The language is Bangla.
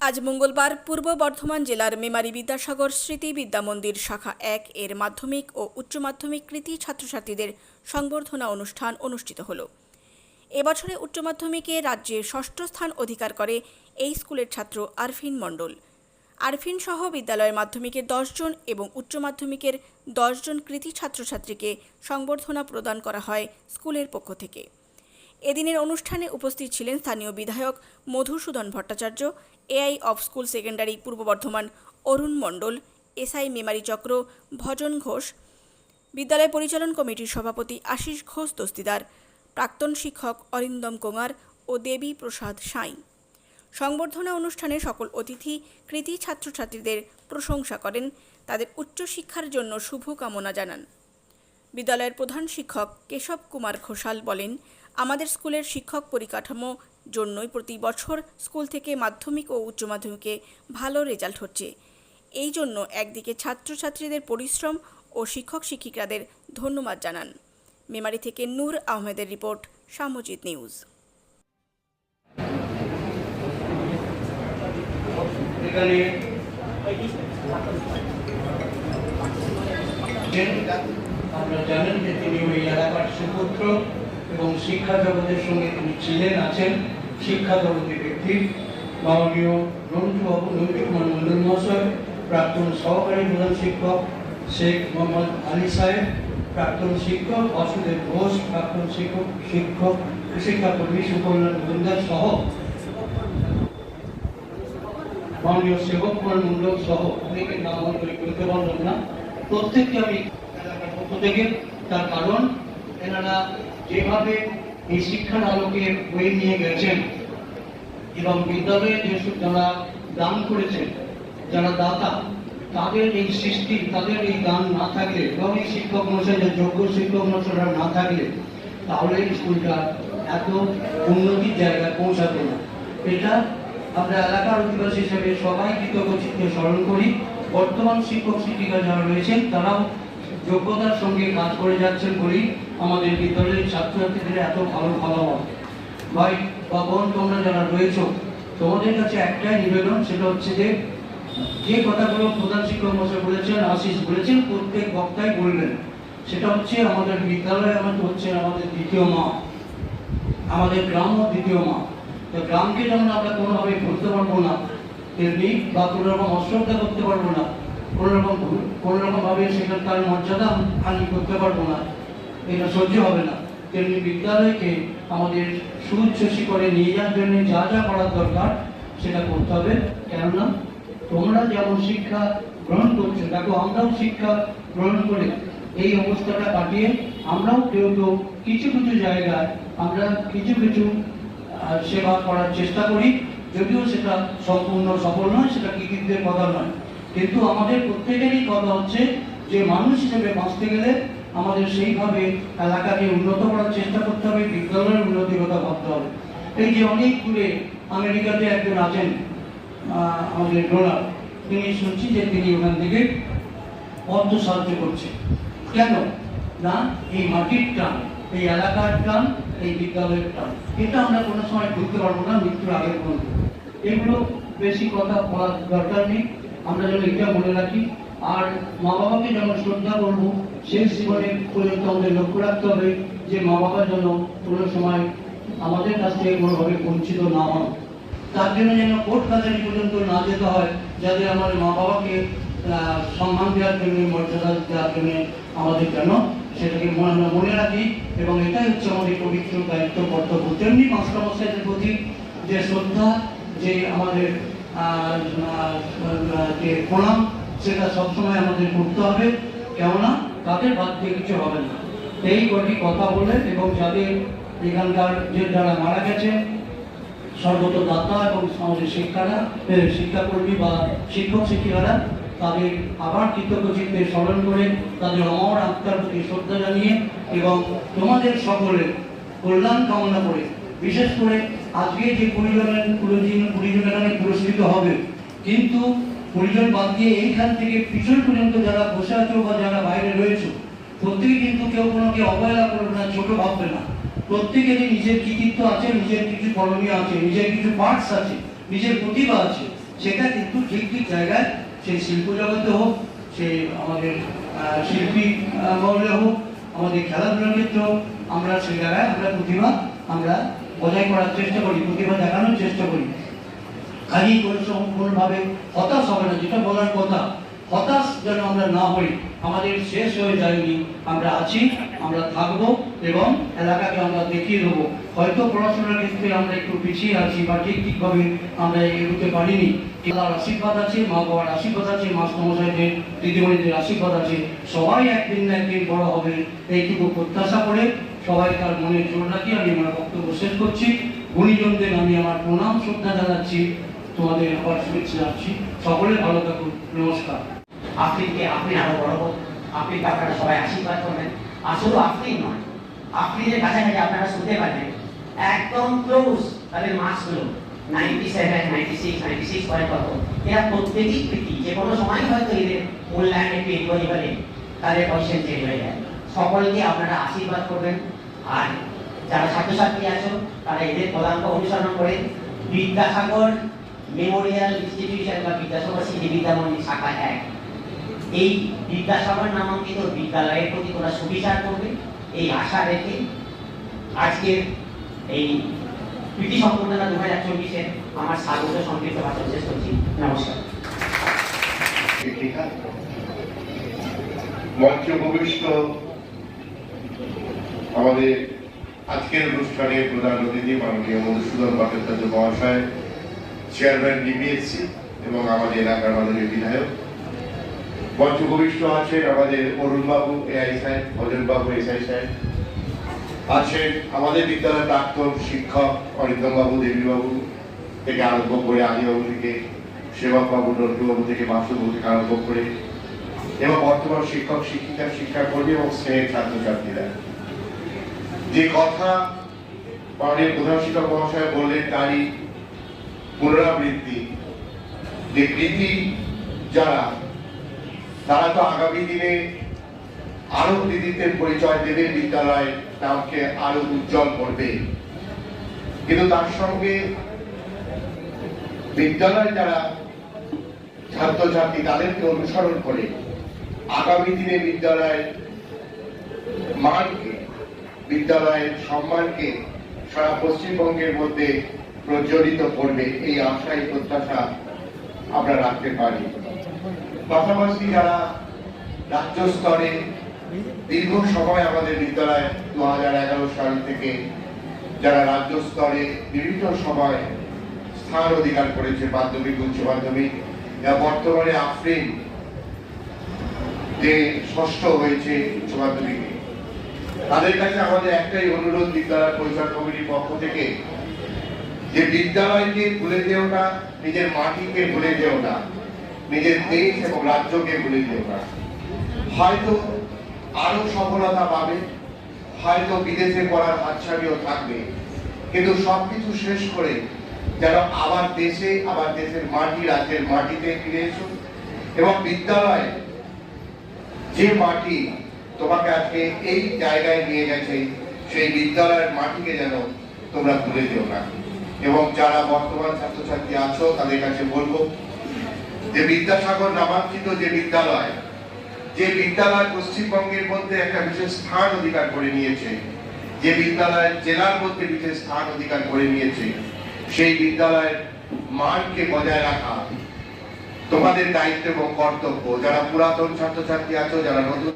আজ মঙ্গলবার পূর্ব বর্ধমান জেলার মেমারি বিদ্যাসাগর স্মৃতি বিদ্যা মন্দির শাখা এক এর মাধ্যমিক ও উচ্চ মাধ্যমিক কৃতি ছাত্রছাত্রীদের সংবর্ধনা অনুষ্ঠান অনুষ্ঠিত হল। এবছরে উচ্চ মাধ্যমিকে রাজ্যে ষষ্ঠ স্থান অধিকার করে এই স্কুলের ছাত্র আরফিন মণ্ডল। আরফিন সহ বিদ্যালয়ের মাধ্যমিকের দশজন এবং উচ্চ মাধ্যমিকের দশজন কৃতি ছাত্রছাত্রীকে সংবর্ধনা প্রদান করা হয় স্কুলের পক্ষ থেকে। এদিনের অনুষ্ঠানে উপস্থিত ছিলেন স্থানীয় বিধায়ক Madhusudan Bhattacharya, AI of school secondary Purba Bardhaman Arun Mondal, SI Memari চক্র ভজন ঘোষ, বিদ্যালয় পরিচালন কমিটির সভাপতি আশিস ঘোষ দস্তিদার, প্রাক্তন শিক্ষক অরিন্দম কোঙার ও দেবী প্রসাদ সাঁই। সংবর্ধনা অনুষ্ঠানে সকল অতিথি, কৃতি ছাত্রছাত্রীদের প্রশংসা করেন, তাদের উচ্চশিক্ষার জন্য শুভকামনা জানান। বিদ্যালয়ের প্রধান শিক্ষক কেশব কুমার ঘোষাল বলেন আমাদের স্কুলের শিক্ষক পরিকাঠামো জন্যই প্রতি বছর স্কুল থেকে মাধ্যমিক ও উচ্চ মাধ্যমিকে ভালো রেজাল্ট হচ্ছে। এই জন্য একদিকে ছাত্রছাত্রীদের পরিশ্রম ও শিক্ষক শিক্ষিকাদের ধন্যবাদ জানান। মেমারি থেকে নূর আহমেদের রিপোর্ট সামজিৎ নিউজ। জানেন যে তিনি ওই এলাকার সুপুত্র এবং শিক্ষা জগতের সঙ্গে তিনি ছিলেন আছেন। শিক্ষা জগতের ব্যক্তি। মাননীয় মন্ডল মহাশয়, প্রাক্তন সহকারী প্রধান শিক্ষক শেখ মোহাম্মদ আলী সাহেব, প্রাক্তন শিক্ষক বাসুদেব ঘোষ, প্রাক্তন শিক্ষক শিক্ষক শিক্ষাকর্মী সুকল্যাণ মজুমদার সহ মাননীয় সেবক কুমার মন্ডল সহ নাম করে বলতে পারলাম না। প্রত্যেককে আমি এলাকার পক্ষ থেকে তার কারণ, এনারা যেভাবে এই শিক্ষার আলোকে বয়ে নিয়ে গেছেন এবং বিদ্যালয়ে যেসব যারা দান করেছেন, যারা দাতা, তাদের এই সৃষ্টি, তাদের এই দান না থাকলে এবং এই শিক্ষক মশাইদের যোগ্য শিক্ষক মশাইরা না থাকলে, তাহলে স্কুলটা এত উন্নতির জায়গায় পৌঁছাবে না। এটা আমরা এলাকার অধিবাসী হিসেবে সবাই কৃতজ্ঞচিত্তে স্মরণ করি। বর্তমান শিক্ষক শিক্ষিকা যারা রয়েছেন, তারাও যোগ্যতার সঙ্গে কাজ করে যাচ্ছেন বলেই আমাদের বিদ্যালয়ের ছাত্রছাত্রীদের এত ভালো ফলাফল। ভাই বা বোন তোমরা যারা রয়েছো, তোমাদের কাছে একটাই নিবেদন, সেটা হচ্ছে যে যে কথাগুলো প্রধান শিক্ষক মশাই বলেছেন, আশিস বলেছেন, প্রত্যেক বক্তাই বলবেন। সেটা হচ্ছে আমাদের বিদ্যালয় আমাদের হচ্ছে আমাদের দ্বিতীয় মা। আমাদের গ্রামও দ্বিতীয় মা। তো গ্রামকে যেমন আমরা কোনোভাবে ভুলতে পারব না, তেমনি বা কোনো রকম অশ্রদ্ধা করতে পারব না কোনো রকম ভুল- কোনো রকম ভাবে সেখানকার মর্যাদা হানি করতে পারব না। এটা সহ্য হবে না। তেমনি বিদ্যালয়কে আমাদের শিখরে নিয়ে যাওয়ার জন্য যা যা করার দরকার সেটা করতে হবে। কেননা, তোমরা যেমন শিক্ষা গ্রহণ করছ, দেখো আমরাও শিক্ষা গ্রহণ করে এই অবস্থাটা কাটিয়ে আমরাও কেউ কেউ কিছু কিছু জায়গায় আমরা কিছু কিছু সেবা করার চেষ্টা করি। যদিও সেটা সম্পূর্ণ সফল নয়, সেটা কৃতিত্বের কথা নয়। কিন্তু আমাদের প্রত্যেকেরই কথা হচ্ছে যে মানুষ হিসেবে বাঁচতে গেলে আমাদের সেইভাবে এলাকাকে উন্নত করার চেষ্টা করতে হবে, বিদ্যালয়ের উন্নতির কথা ভাবতে হবে। এই যে অনেক দূরে আমেরিকাতে একজন আছেন আমাদের ডোনার তিনি শুনছি যে তিনি ওখান থেকে অর্থ সাহায্য করছে। কেন? না, এই মাটির টান, এই এলাকার টান, এই বিদ্যালয়ের টান, এটা আমরা কোনো সময় ভুলতে পারব না, মৃত্যুর আগের পর্যন্ত এগুলো বেশি কথা বলার দরকার নেই। আমরা যেন এটা মনে রাখি। আর মা বাবাকে যেন শ্রদ্ধা করব শেষ জীবনে পর্যন্ত আমাদের লক্ষ্য রাখতে হবে যে মা বাবা যেন কোনো সময় আমাদের কাছ থেকে কোনোভাবে বঞ্চিত না হন। তার জন্য যেন কোর্ট কাছারি পর্যন্ত না যেতে হয়, যাতে আমার মা বাবাকে সম্মান দেওয়ার জন্য, মর্যাদা দেওয়ার জন্য আমাদের যেন সেটাকে মনে রাখি। এবং এটাই হচ্ছে আমাদের পবিত্র দায়িত্ব, কর্তব্য। তেমনি মাস্টারমশাইদের প্রতি যে শ্রদ্ধা, যে আমাদের যে প্রণাম, সেটা সবসময় আমাদের করতে হবে। কেননা তাদের বাদ দিয়ে কিছু হবে না। এই কটি কথা বলে এবং যাদের এখানকার যে যারা মারা গেছে, সর্বত দাতা এবং আমাদের শিক্ষারা শিক্ষাকর্মী বা শিক্ষক শিক্ষিকারা, তাদের আবার কৃতজ্ঞ চিত্তে স্মরণ করে তাদের অমর আত্মার প্রতি শ্রদ্ধা জানিয়ে এবং তোমাদের সকলের কল্যাণ কামনা করে, বিশেষ করে আজকে যে কুড়িজন কুড়িজন এখানে পুরস্কৃত হবে, কিন্তু পরিজন বাদ দিয়ে এইখান থেকে পিছন পর্যন্ত যারা বসে আছো বা যারা বাইরে রয়েছে, প্রত্যেকে কিন্তু কেউ কোনোকে অবহেলা করবে না, ছোট ভাববে না। প্রত্যেকেরই নিজের কৃতিত্ব আছে, নিজের কিছু করণীয় আছে, নিজের কিছু পার্টস আছে, নিজের প্রতিভা আছে, সেটা কিন্তু ঠিক ঠিক জায়গায় সেই শিল্প জগতে হোক সেই আমাদের শিল্পী মহলে হোক, আমাদের খেলাধুলার ক্ষেত্রে হোক, আমরা সেই জায়গায় আমরা প্রতিভা আমরা বজায় করার চেষ্টা করি, প্রতিভা দেখানোর চেষ্টা করি। খালি কোনোভাবে হতাশ হবে না, যেটা বলার কথা। হতাশ যেন আমরা না হই, আমাদের শেষ হয়ে যায়নি। আমরা আছি, আমরা থাকব এবং এলাকাকে আমরা দেখিয়ে দেবো। হয়তো পড়াশোনার ক্ষেত্রে আমরা একটু পিছিয়ে আছি বা ঠিক ঠিকভাবে আমরা এগোতে পারিনি। আল্লাহর আশীর্বাদ আছে, মা বাবার আশীর্বাদ আছে, মাস্টারমশাইদের, দিদিমণিদের আশীর্বাদ আছে। সবাই একদিন না একদিন বড় হবে, এইটুকু প্রত্যাশা করে সবাই তার মনে জোর রাখি আমি আমার বক্তব্য শেষ করছি। গুণীজনদের আমি আমার প্রণাম, শ্রদ্ধা জানাচ্ছি। তোমাদের আবার শুভেচ্ছা জানাচ্ছি। সকলে ভালো থাকুন। নমস্কার। আফ্রিনকে আপনি আরও বড় আফ্রিনকে আপনারা সবাই আশীর্বাদ করবেন। শুধু আফ্রিন নয় আফ্রিনের কাছাকাছি আপনারা শুনতে পারবেন, একদম ক্লোজ তাদের মাসগুলো ninety seven ninety six ninety six point কত? এরা প্রত্যেকই প্রীতি যে কোনো সময় হয়তো এদের মূল্যায়ন একটু এগোয় তাদের পয়সা চেঞ্জ হয়ে যায়। সকলকে আপনারা আশীর্বাদ করবেন। আর যারা ছাত্রছাত্রী আছো, তারা এদের পদাঙ্ক অনুসরণ করে বিদ্যাসাগর মেমোরিয়াল ইনস্টিটিউশন বা বিদ্যাসাগর স্মৃতি বিদ্যামন্দির শাখা এক। এই বিদ্যাসাগর নামাঙ্কিত বিদ্যালয়ের প্রতি তোমরা সুবিচার করবে, এই আশা রেখে আজকের এই প্রীতি সম্পূর্ণতা দু হাজার চব্বিশের আমার স্বাগত সংক্ষিপ্ত ভাষণ শেষ করছি। নমস্কার। মঞ্চ ভবিষ্ঠ আমাদের আজকের অনুষ্ঠানে প্রধান অতিথি মাননীয় মধুসূদন ভট্টাচার্য মহাশয়, চেয়ারম্যান ডিবিএসসি এবং আমাদের এলাকার মাননীয় বিধায়ক। মঞ্চ ভবিষ্ঠ আছেন আমাদের অরুণবাবু, এআই সাহেব এসআই সাহেব। আছেন আমাদের বিদ্যালয়ের শিক্ষক অরিন্দমবাবু, দেবীবাবু থেকে আরম্ভ করে আদিবাবু থেকে, সেবকবাবু, নন্টুবাবু থেকে বাসুবাবু থেকে আরম্ভ করে এবং বর্তমান শিক্ষক, শিক্ষিকা, শিক্ষাকর্মী এবং স্নেহের ছাত্রছাত্রীরা। যে কথা মাননীয় প্রধান শিক্ষক মহাশয় বললেন, তারই পুনরাবৃত্তি। যে কৃতি যারা, তারা তো আগামী দিনে আরও কৃতিত্বের পরিচয় দেবে বিদ্যালয়ের নামকে আরও উজ্জ্বল করবে। কিন্তু তার সঙ্গে বিদ্যালয় যারা ছাত্রছাত্রী, তাদেরকে অনুসরণ করে আগামী দিনে বিদ্যালয় মানকে বিদ্যালয়ের সম্মানকে সারা পশ্চিমবঙ্গের মধ্যে প্রজ্বলিত করবে, এই আশাই প্রত্যাশা আমরা রাখতে পারি। পাশাপাশি যারা রাজ্য স্তরে দীর্ঘ সময় আমাদের বিদ্যালয় দু হাজার এগারো সাল থেকে যারা রাজ্য স্তরে বিভিন্ন সময় স্থান অধিকার করেছে, মাধ্যমিক, উচ্চ মাধ্যমিক, যা বর্তমানে আফরিন যে ষষ্ঠ হয়েছে উচ্চ মাধ্যমিকে। তাদের কাছে আমাদের একটাই অনুরোধ বিদ্যালয় পরিচালনা কমিটির পক্ষ থেকে যে বিদ্যালয়কে ভুলে যেও না, নিজের মাটিকে ভুলে যেও না, নিজের দেশ এবং রাজ্যকে ভুলে যেও না। হয়তো আরও সফলতা পাবে, হয়তো বিদেশে পড়ার হাতছানিও থাকবে, কিন্তু সবকিছু শেষ করে যেন আবার দেশে, আবার দেশের মাটি, রাজ্যের মাটিতে ফিরে এসো এবং বিদ্যালয় যে মাটি তোমাকে আজকে এই জায়গায় নিয়ে গেছে, সেই বিদ্যালয়ের মাটিকে যেন তোমরা ভুলে যেও না। এবং যারা বর্তমান ছাত্রছাত্রী আছো, তাদের কাছে বলব যে বিদ্যাসাগর নামাঙ্কিত যে বিদ্যালয় যে বিদ্যালয় পশ্চিমবঙ্গের মধ্যে একটা বিশেষ স্থান অধিকার করে নিয়েছে, যে বিদ্যালয় জেলার মধ্যে বিশেষ স্থান অধিকার করে নিয়েছে, সেই বিদ্যালয়ের মানকে বজায় রাখা তোমাদের দায়িত্ব এবং কর্তব্য। যারা পুরাতন ছাত্রছাত্রী আছো, যারা নতুন